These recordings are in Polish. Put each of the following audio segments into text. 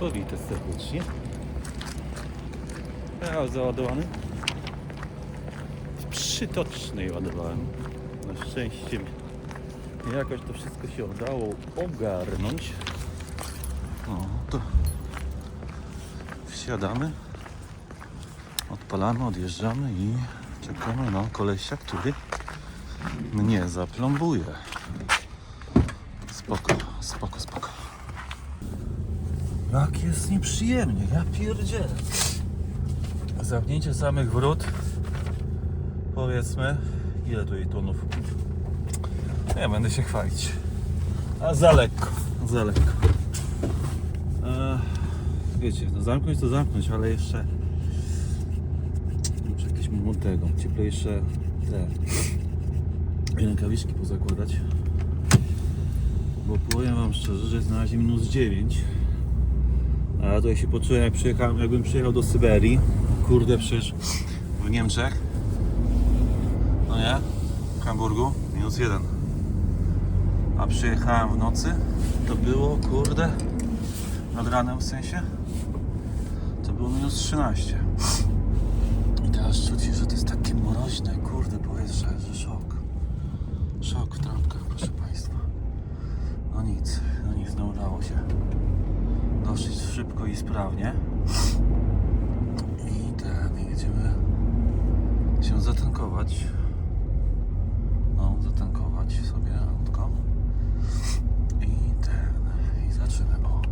To witam serdecznie. Ja załadowany. W przytocznej ładowałem. Na szczęście jakoś to wszystko się udało ogarnąć. No to wsiadamy, odpalamy, odjeżdżamy i czekamy na kolesia, który mnie zaplombuje. Spoko, spoko, spoko. Jak jest nieprzyjemnie, ja pierdzielę. Zamknięcie samych wrót. Powiedzmy, ile tutaj tonów? Nie będę się chwalić. A za lekko, za lekko. E, wiecie, no zamknąć to zamknąć, ale jeszcze muszę jakieś tego, cieplejsze te rękawiczki pozakładać. Bo powiem wam szczerze, że jest na razie minus 9. A ja tutaj się poczułem jak przyjechałem, jakbym przyjechał do Syberii. Kurde przecież w Niemczech. No nie? W Hamburgu minus 1. A przyjechałem w nocy. To było kurde nad ranem w sensie. To było minus 13. I teraz czuć, że to jest takie mroźne, kurde powietrze, że szok. Szok w trampkach, proszę Państwa. No nic, no nic, no udało się. Dosyć szybko i sprawnie. I ten, i jedziemy się zatankować. No, zatankować sobie autko. I ten, i zaczynamy. O,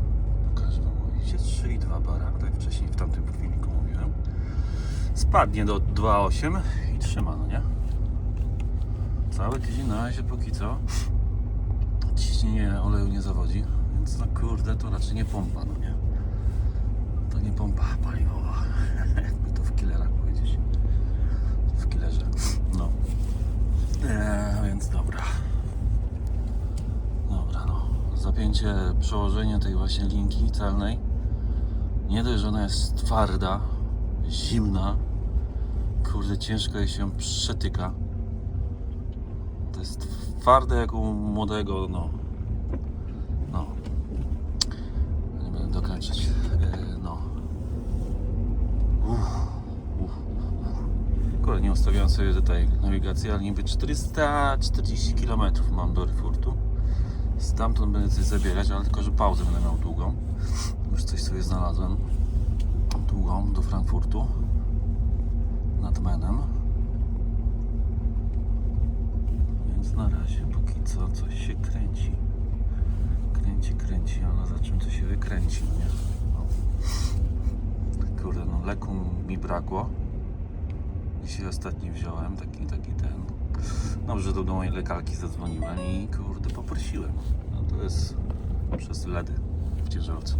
pokażę Wam, widzicie, 3,2 bara, tak jak wcześniej w tamtym filmiku mówiłem. Spadnie do 2,8 i trzyma, no nie? Cały tydzień na razie póki co ciśnienie oleju nie zawodzi, no kurde, to raczej nie pompa, no nie? To nie pompa paliwowa, jakby to w killerach powiedzieć. W killerze, no. Eee, więc dobra. Dobra, no. Zapięcie, przełożenie tej właśnie linki celnej. Nie dość, że ona jest twarda, zimna. Kurde, ciężko jej się przetyka. To jest twarde jak u młodego. No. Nie ustawiałem sobie tutaj nawigacji, ale niby 440 km mam do Erfurtu. Stamtąd będę coś zabierać, ale tylko, że pauzę będę miał długą. Już coś sobie znalazłem. Długą do Frankfurtu. Nad Menem. Więc na razie póki co coś się kręci. Kręci, kręci, ale za czym to się wykręci, no nie? No. Kurde, no leku mi brakło. Dzisiaj ostatni wziąłem, taki, taki ten. Dobrze, do mojej lekarki zadzwoniłem i kurde poprosiłem. No to jest przez LEDy w ciężarówce.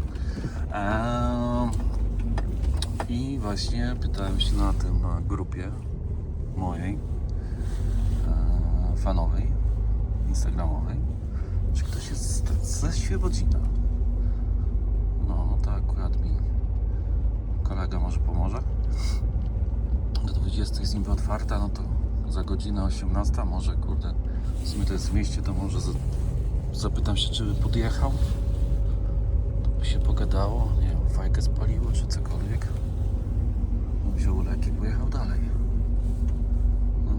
Eee, I właśnie pytałem się na tym na grupie mojej e, fanowej, instagramowej, czy ktoś jest ze Świebodzina. No, no to akurat mi kolega może pomoże. Do 20 jest niby otwarta, no to za godzinę 18 może, kurde, w sumie to jest w mieście, to może za, zapytam się, czy by podjechał. To by się pogadało, nie wiem, fajkę spaliło, czy cokolwiek. Wziął leki, pojechał dalej. No.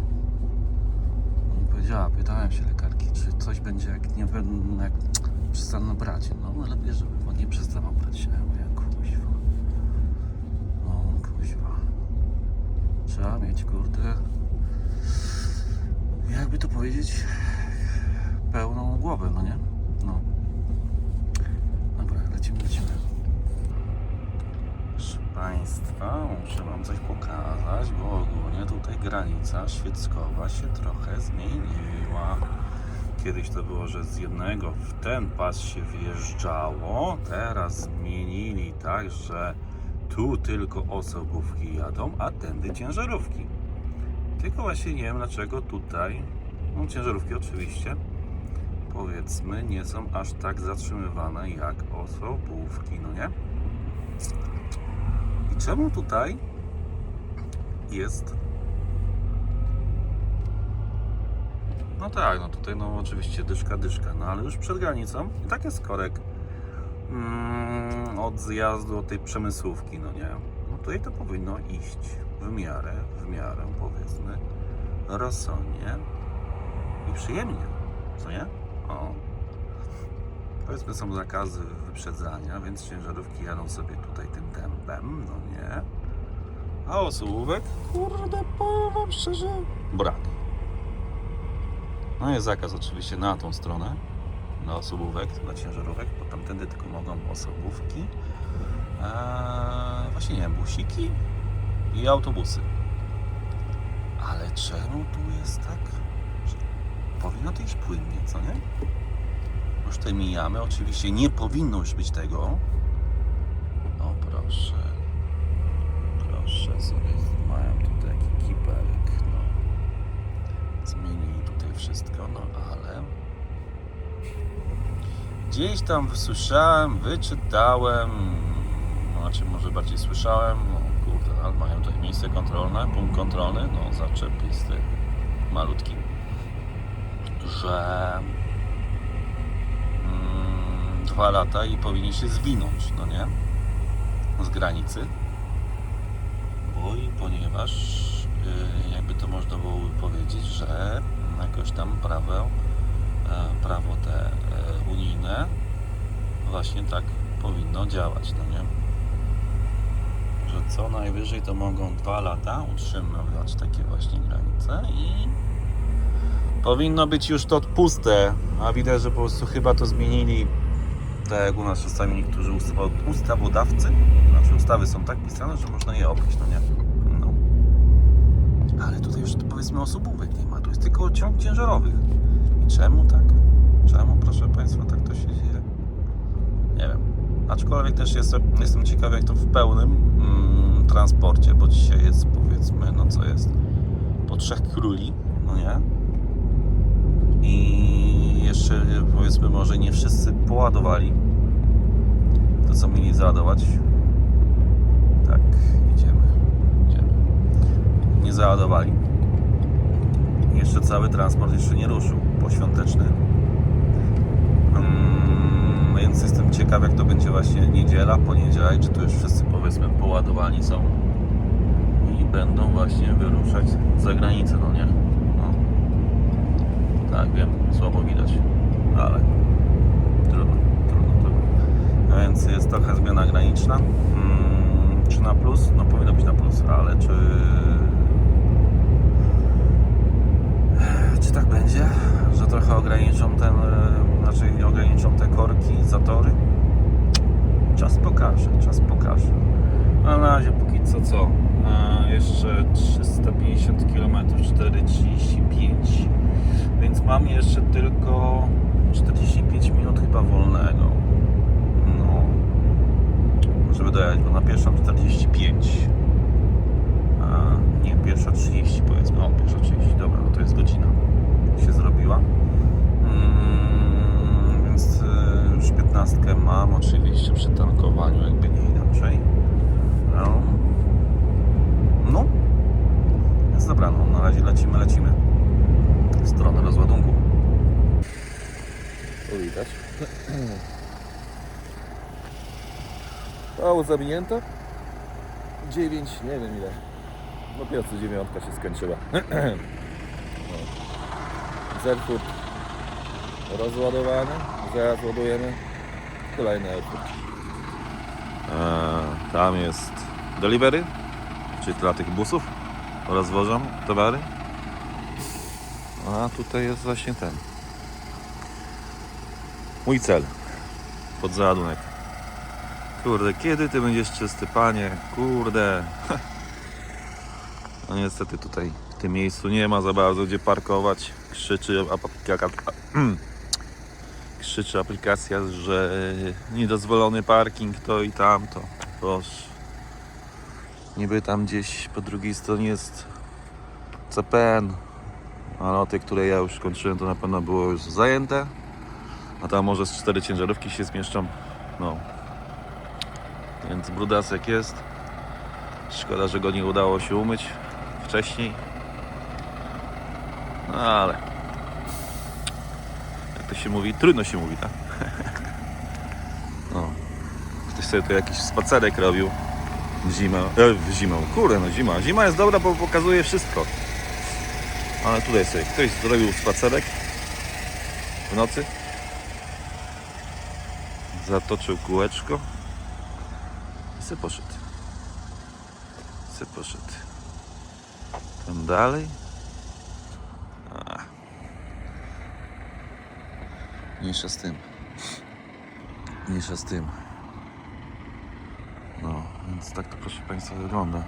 No powiedziała, pytałem się lekarki, czy coś będzie jak nie będę, jak przestanę brać. No lepiej, żeby on nie przestawał brać. Ja mówię, kuźwa. No kuźwa. Trzeba mieć, kurde, jakby to powiedzieć, pełną głowę, no nie? No. Dobra, lecimy, lecimy. Proszę Państwa, muszę Wam coś pokazać, bo ogólnie tutaj granica świeckowa się trochę zmieniła. Kiedyś to było, że z jednego w ten pas się wjeżdżało, teraz zmienili tak, że tu tylko osobówki jadą, a tędy ciężarówki. Tylko właśnie nie wiem dlaczego tutaj, no ciężarówki oczywiście, powiedzmy nie są aż tak zatrzymywane jak osobówki, no nie? I czemu tutaj jest No tak, no tutaj no oczywiście dyszka, dyszka, no ale już przed granicą i tak jest korek. Mm, od zjazdu od tej przemysłówki, no nie? No tutaj to powinno iść w miarę, w miarę powiedzmy rozsądnie i przyjemnie, co nie? O. Powiedzmy są zakazy wyprzedzania, więc ciężarówki jadą sobie tutaj tym tempem, no nie? A osobówek, kurde, powiem wam szczerze, brak. No jest zakaz oczywiście na tą stronę, na osobówek, na ciężarówek, bo tamtędy tylko mogą osobówki. Eee, właśnie nie wiem, busiki i autobusy. Ale czemu tu jest tak? Powinno to iść płynnie, co nie? Już tutaj mijamy, oczywiście nie powinno już być tego. O proszę. Proszę sobie, mają tutaj taki kibelek, no. Zmienili tutaj wszystko, no ale... Gdzieś tam słyszałem, wyczytałem, znaczy może bardziej słyszałem, no kurde, ale mają tutaj miejsce kontrolne, punkt kontrolny, no zaczepisty, malutki, że mm, dwa lata i powinni się zwinąć, no nie? Z granicy. Bo i ponieważ y, jakby to można było powiedzieć, że jakoś tam prawo, e, prawo te e, unijne właśnie tak powinno działać, no nie? Że co najwyżej to mogą dwa lata utrzymywać takie właśnie granice i powinno być już to puste, a widać, że po prostu chyba to zmienili tak jak u nas czasami niektórzy ustawo- ustawodawcy, znaczy ustawy są tak pisane, że można je obejść, no nie? No. Ale tutaj już powiedzmy osobówek nie ma, tu jest tylko ciąg ciężarowych. Czemu tak? Czemu, proszę Państwa, tak to się dzieje? Nie wiem. Aczkolwiek też jestem, jestem ciekaw, jak to w pełnym mm, transporcie, bo dzisiaj jest powiedzmy, no co jest, po trzech króli, no nie? I jeszcze powiedzmy może nie wszyscy poładowali to co mieli załadować. Tak, idziemy. idziemy. Nie załadowali. Jeszcze cały transport jeszcze nie ruszył poświąteczny. Mm, więc jestem ciekaw jak to będzie właśnie niedziela, poniedziałek, czy tu już wszyscy powiedzmy poładowani są i będą właśnie wyruszać za granicę, no nie? No. Tak, wiem, słabo widać, ale trudno, trudno, trudno. Więc jest trochę zmiana graniczna. Mm, czy na plus? No powinno być na plus, ale czy... Czy tak będzie, że trochę ograniczą ten, e, znaczy ograniczą te korki, zatory? Czas pokaże, czas pokaże. A na razie póki co co? A jeszcze 350 km, 435 więc mam jeszcze tylko 45 minut chyba wolnego. No. Żeby dojechać, bo na pierwszą 45. A nie, pierwsza 30 powiedzmy. O, pierwsza 30, dobra, no godzina. Się zrobiła. Mm, więc y, już 15 mam oczywiście przy tankowaniu, jakby nie inaczej. No. No. Więc dobra, no na razie lecimy, lecimy w stronę rozładunku. Tu widać. Mało zawinięte. 9, nie wiem ile. Dopiero co dziewiątka się skończyła. Zerfurt rozładowany. Zaraz ładujemy. Kolejny Erfurt. Eee, tam jest delivery, czyli dla tych busów rozwożą towary. A tutaj jest właśnie ten. Mój cel. Pod załadunek. Kurde, kiedy ty będziesz czysty, panie? Kurde. No niestety tutaj miejscu nie ma za bardzo gdzie parkować. Krzyczy aplikacja, krzyczy aplikacja, że niedozwolony parking to i tamto. Proszę. Niby tam gdzieś po drugiej stronie jest CPN, ale o tej, które ja już kończyłem, to na pewno było już zajęte. A tam może z cztery ciężarówki się zmieszczą. No. Więc brudasek jest. Szkoda, że go nie udało się umyć wcześniej. No ale. Jak to się mówi? Trudno się mówi, tak? No. Ktoś sobie tu jakiś spacerek robił. Zimę, e, zimą, kurde no zima. Zima jest dobra, bo pokazuje wszystko. Ale tutaj sobie ktoś zrobił spacerek w nocy. Zatoczył kółeczko i se poszedł. Se poszedł. Tam dalej. Mniejsza z tym. Mniejsza z tym. No, więc tak to proszę Państwa wygląda.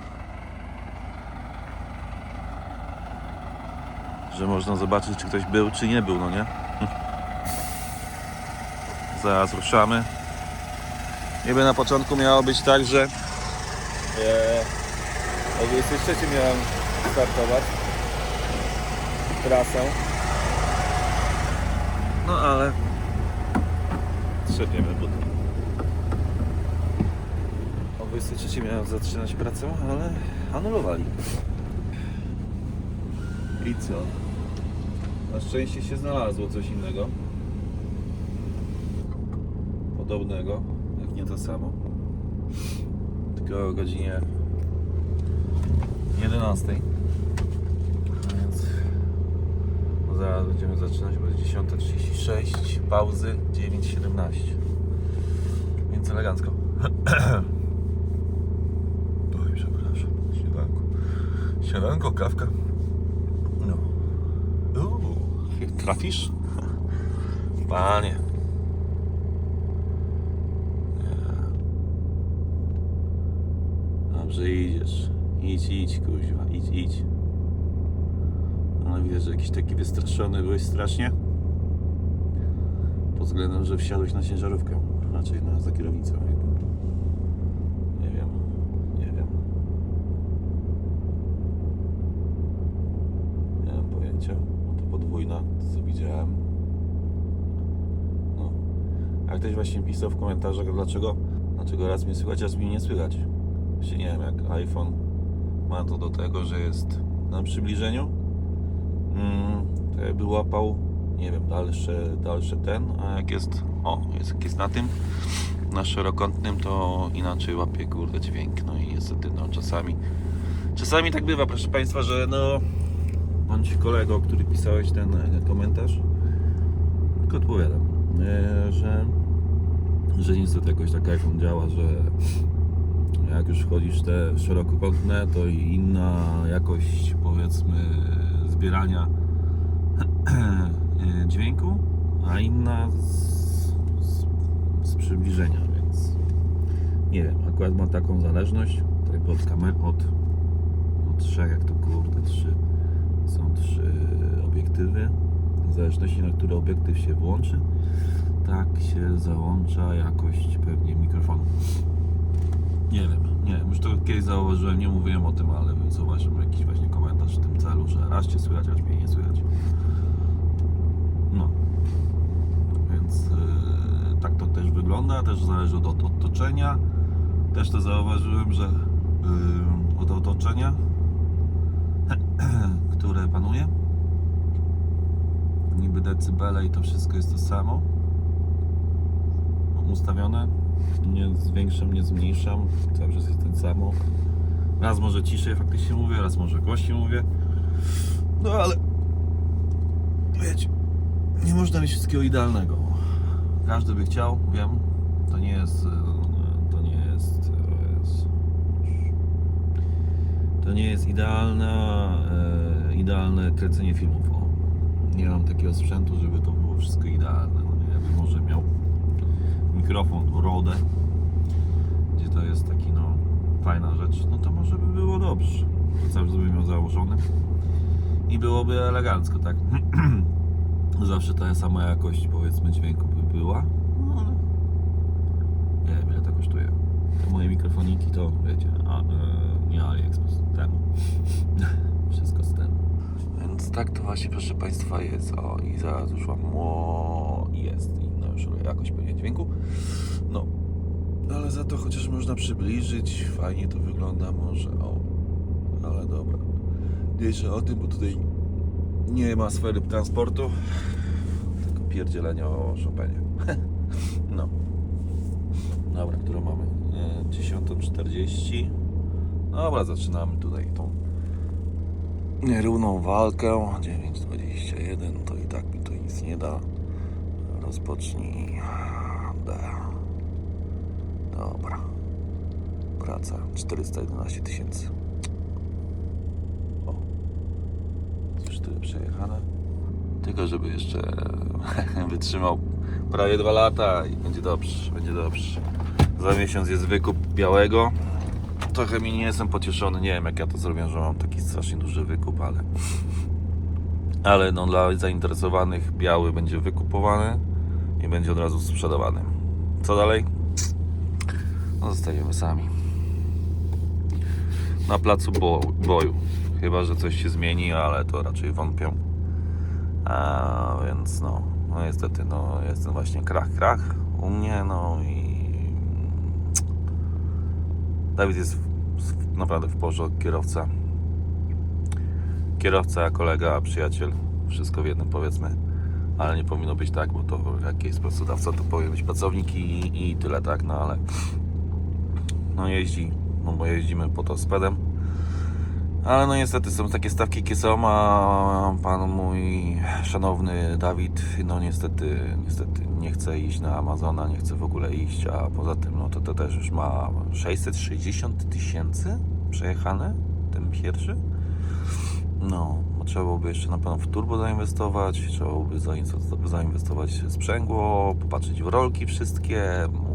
Że można zobaczyć, czy ktoś był, czy nie był, no nie? Zaraz ruszamy. Niby na początku miało być tak, że o 23 miałem startować trasę. No ale trzepiemy buty. O 23 miałem zaczynać pracę, ale anulowali. I co? Na szczęście się znalazło coś innego. Podobnego, jak nie to samo. Tylko o godzinie 11. A Więc no zaraz będziemy zaczynać, bo jest 10.36, pauzy 9.17. Więc elegancko. Oj, przepraszam, śniadanko. Śniadanko, kawka. No. Uuu, trafisz? Panie. Nie. Dobrze idziesz. Idź, idź, kuźwa, idź, idź. No widać, że jakiś taki wystraszony byłeś strasznie. Pod względem, że wsiadłeś na ciężarówkę. Raczej na za kierownicą. jakby. Nie wiem. Nie wiem. Nie mam pojęcia. To podwójna, co widziałem. No. A ktoś właśnie pisał w komentarzach, dlaczego, dlaczego raz mnie słychać, raz mnie nie słychać. Właśnie nie wiem, jak iPhone ma to do tego, że jest na przybliżeniu mm, jakby łapał, nie wiem, dalsze, dalsze ten, a jak jest, o, jest, jak jest na tym, na szerokątnym, to inaczej łapie, kurde, dźwięk, no i niestety, no, czasami, czasami tak bywa, proszę Państwa, że no, bądź kolego, który pisałeś ten komentarz, tylko odpowiadam, e, że, że niestety jakoś tak iPhone działa, że jak już wchodzisz te szerokokątne, to inna jakość powiedzmy zbierania e, dźwięku, a inna z, z, z przybliżenia, więc nie wiem, akurat ma taką zależność, tak od kamer, od, od trzech, jak to kurde, trzy, są trzy obiektywy, w zależności na który obiektyw się włączy, tak się załącza jakość pewnie mikrofonu. Nie wiem, nie już to kiedyś zauważyłem, nie mówiłem o tym, ale zauważyłem jakiś właśnie komentarz w tym celu, że raz Cię słychać, raz mnie nie słychać. No. Więc yy, tak to też wygląda, też zależy od, od otoczenia. Też to zauważyłem, że yy, od otoczenia, które panuje, niby decybele i to wszystko jest to samo ustawione. Nie zwiększam, nie zmniejszam. Cały czas jest ten samo. Raz może ciszej faktycznie mówię, raz może głośniej mówię. No ale wiecie, nie można mieć wszystkiego idealnego. Każdy by chciał, wiem. To nie jest. e, To nie jest. to jest- To nie jest idealna, e, idealne kręcenie filmów. Nie mam takiego sprzętu, żeby to było wszystko idealne. No, nie, może miał mikrofon Rode, gdzie to jest taki no fajna rzecz, no to może by było dobrze. Cały czas bym miał założony i byłoby elegancko, tak? Zawsze ta sama jakość powiedzmy dźwięku by była. No ale nie wiem ile to kosztuje. Te moje mikrofoniki to wiecie, a, e, nie AliExpress, temu. Wszystko z temu. Więc tak to właśnie proszę Państwa jest. O i zaraz już mam o, jest i no już jakoś pewnie dźwięku. No, ale za to chociaż można przybliżyć, fajnie to wygląda może, o, ale dobra. Mniejsza o tym, bo tutaj nie ma sfery transportu, tylko pierdzielenia o Chopinie. No. Dobra, którą mamy? E, 10.40. Dobra, zaczynamy tutaj tą nierówną walkę. 9.21 to i tak mi to nic nie da. Rozpocznij. D. Dobra. Praca 411 tysięcy. O. Już tyle przejechane. Tylko żeby jeszcze wytrzymał prawie dwa lata i będzie dobrze, będzie dobrze. Za miesiąc jest wykup białego. Trochę mi nie jestem pocieszony, nie wiem jak ja to zrobię, że mam taki strasznie duży wykup, ale ale no dla zainteresowanych biały będzie wykupowany i będzie od razu sprzedawany. Co dalej? No zostajemy sami. Na placu bo boju. Chyba, że coś się zmieni, ale to raczej wątpię. A więc no, no niestety, no jest ten właśnie krach, krach u mnie, no i Dawid jest w, naprawdę w porządku, kierowca. Kierowca, kolega, przyjaciel, wszystko w jednym powiedzmy. Ale nie powinno być tak, bo to jak jest pracodawca, to powinien być pracownik i, i tyle, tak, no ale no jeździ, no bo jeździmy po to spedem. Ale no niestety są takie stawki, jakie są, a pan mój szanowny Dawid, no niestety, niestety nie chce iść na Amazona, nie chce w ogóle iść, a poza tym, no to, to też już ma 660 tysięcy przejechane, ten pierwszy. No, trzeba byłoby jeszcze na pewno w turbo zainwestować, trzeba byłoby zainwestować- w sprzęgło, popatrzeć w rolki wszystkie,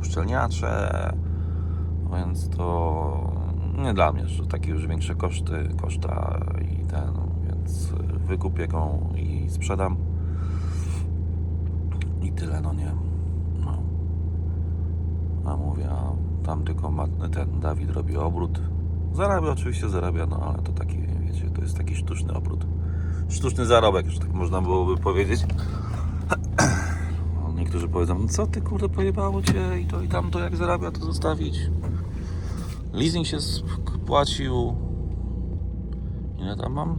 uszczelniacze, więc to nie dla mnie, że takie już większe koszty, koszta i ten, więc wykupię go i sprzedam i tyle, no nie. No. A mówię, a tam tylko ma, ten Dawid robi obrót. Zarabia oczywiście, zarabia, no ale to taki, wiecie, to jest taki sztuczny obrót. Sztuczny zarobek, że tak można byłoby powiedzieć. No, Niektórzy powiedzą, no co ty kurde pojebało cię i to i tamto jak zarabia to zostawić. Leasing się spłacił. Ile tam mam?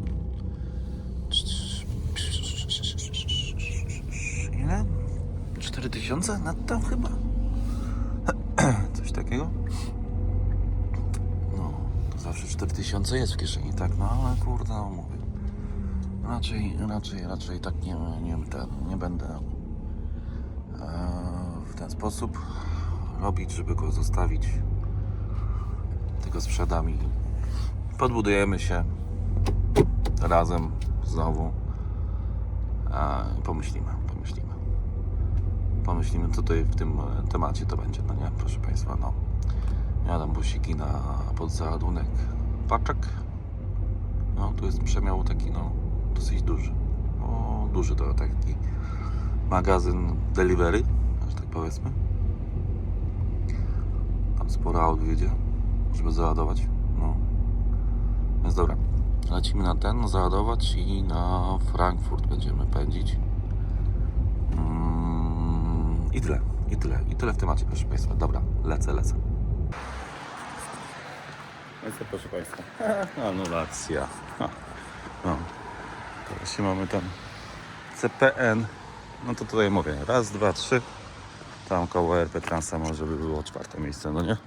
Ile? 4000 netto chyba? Coś takiego? No, to zawsze 4000 jest w kieszeni, tak? No ale kurde, no mówię. Raczej, raczej, raczej tak nie, nie, nie będę e, w ten sposób robić, żeby go zostawić tylko sprzedam i podbudujemy się razem znowu a, pomyślimy, pomyślimy. Pomyślimy, co tutaj w tym e, temacie to będzie, no nie, proszę Państwa, no. Jadam busiki na podzaładunek paczek. No, tu jest przemiał taki, no, dosyć duży. No, duży to taki magazyn delivery, że tak powiedzmy. Tam sporo aut wiedzie żeby załadować. No. Więc dobra, lecimy na ten, załadować i na Frankfurt będziemy pędzić. Mm, I tyle, i tyle, i tyle w temacie, proszę Państwa. Dobra, lecę, lecę. Lecę, proszę Państwa. Anulacja. Ha. Się mamy ten CPN. No to tutaj mówię, raz, dwa, trzy. Tam koło RP Transa może by było czwarte miejsce, no nie?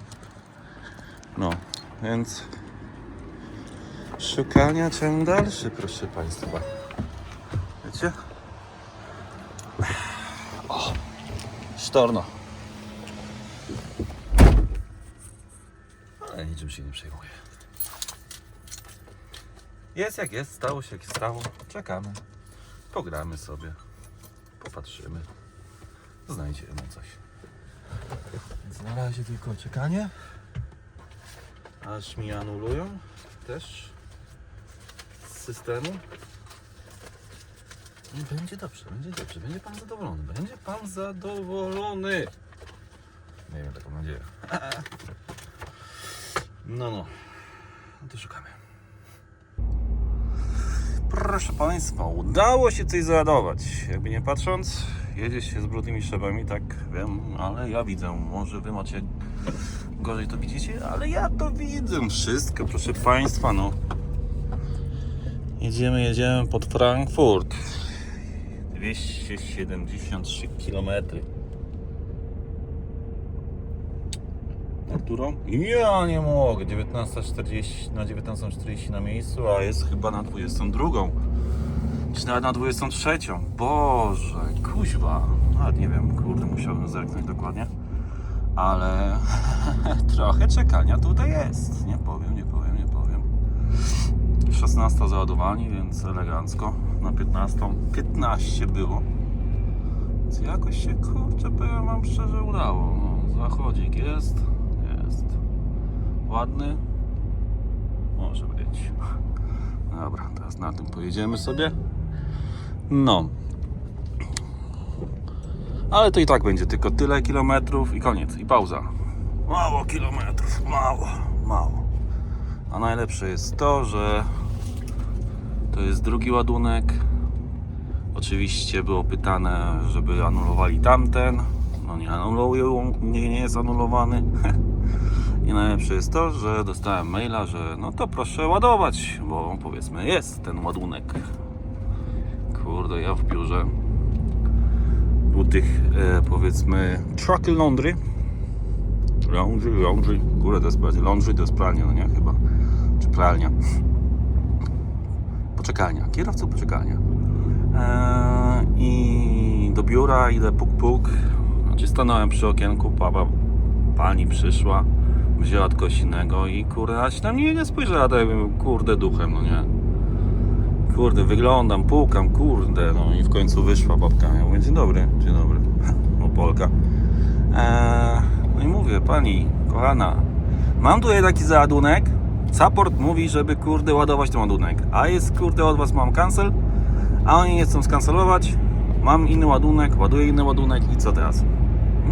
No, więc szukania ciąg dalszy, proszę Państwa. Wiecie? O, sztorno. Ale niczym się nie przejmuję. Jest jak jest, stało się jak stało. Czekamy. Pogramy sobie. Popatrzymy. Znajdziemy coś. Więc na razie tylko czekanie aż mi anulują też z systemu. I będzie dobrze, będzie dobrze, będzie pan zadowolony, będzie pan zadowolony. Miejmy taką nadzieję. No, no, no to szukamy. Proszę Państwa, udało się coś załadować. Jakby nie patrząc, jedzie się z brudnymi szczepami, tak wiem, ale ja widzę. Może Wy macie gorzej to widzicie, ale ja to widzę wszystko, proszę Państwa, no. Jedziemy, jedziemy pod Frankfurt. 273 km. Arturą? Ja nie mogę, 19.40 na 19.40 na miejscu, a jest chyba na 22. Czy nawet na 23. Boże, kuźwa. Nawet nie wiem, kurde, musiałbym zerknąć dokładnie. Ale trochę czekania tutaj jest. Nie powiem, nie powiem, nie powiem. 16 załadowanie, więc elegancko. Na 15. 15 było. Więc jakoś się, kurczę, powiem wam szczerze, udało. No, zachodzik jest. Ładny. Może być. Dobra, teraz na tym pojedziemy sobie. No. Ale to i tak będzie tylko tyle kilometrów i koniec, i pauza. Mało kilometrów, mało, mało. A najlepsze jest to, że to jest drugi ładunek. Oczywiście było pytane, żeby anulowali tamten. No nie anulują, nie, nie jest anulowany. I najlepsze jest to, że dostałem maila, że no to proszę ładować, bo powiedzmy jest ten ładunek. Kurde, ja w biurze u tych e, powiedzmy truck laundry. Laundry, laundry. Kurde, to jest bardziej laundry, to jest pralnia, no nie? Chyba. Czy pralnia. Poczekalnia. Kierowcą poczekalnia. Eee, I do biura idę puk puk. Znaczy stanąłem przy okienku, baba, pani przyszła, wzięła coś innego i kurde, aż na mnie nie spojrzała tak jakbym kurde duchem, no nie. Kurde, wyglądam, pukam, kurde, no i w końcu wyszła babka. Ja mówię, dzień dobry, dzień dobry, o Polka. Eee, no i mówię, pani, kochana, mam tutaj taki załadunek, support mówi, żeby kurde ładować ten ładunek, a jest kurde od was mam cancel, a oni nie chcą skancelować, mam inny ładunek, ładuję inny ładunek i co teraz?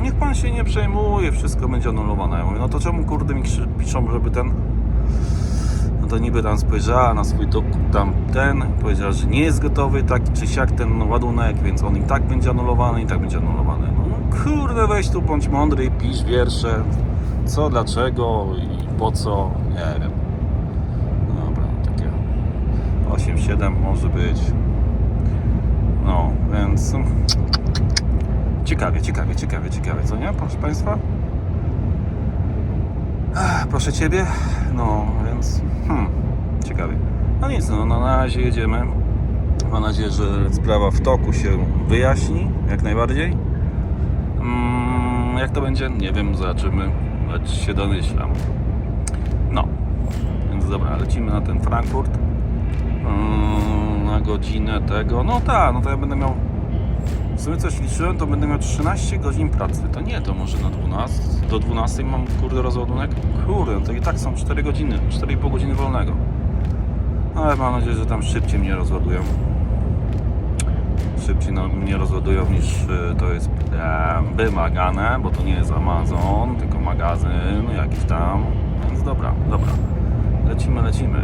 Niech pan się nie przejmuje, wszystko będzie anulowane. Ja mówię, no to czemu kurde mi piszą, żeby ten... No to niby tam spojrzała na swój dokup tam ten, powiedziała, że nie jest gotowy taki czy siak ten ładunek, więc on i tak będzie anulowany, i tak będzie anulowany. No kurde, weź tu bądź mądry, pisz wiersze, co, dlaczego i po co, nie wiem. Dobra, takie 8-7 może być. No, więc ciekawie, ciekawie, ciekawie, ciekawie, co nie, proszę Państwa? Ach, proszę Ciebie, no, więc hmm, ciekawie. No nic, no, no na razie jedziemy. Mam nadzieję, że sprawa w toku się wyjaśni, jak najbardziej. Mm, jak to będzie? Nie wiem, zobaczymy, lecz się domyślam. No, więc dobra, lecimy na ten Frankfurt. Mm, na godzinę tego. No tak, no to ja będę miał. W sumie coś liczyłem, to będę miał 13 godzin pracy. To nie, to może na 12. Do 12 mam kurde rozładunek. Kurde, to i tak są 4 godziny, 4,5 godziny wolnego. Ale mam nadzieję, że tam szybciej mnie rozładują. Szybciej no, mnie rozładują niż y, to jest wymagane, bo to nie jest Amazon, tylko magazyn jakiś tam. Więc dobra, dobra. Lecimy, lecimy.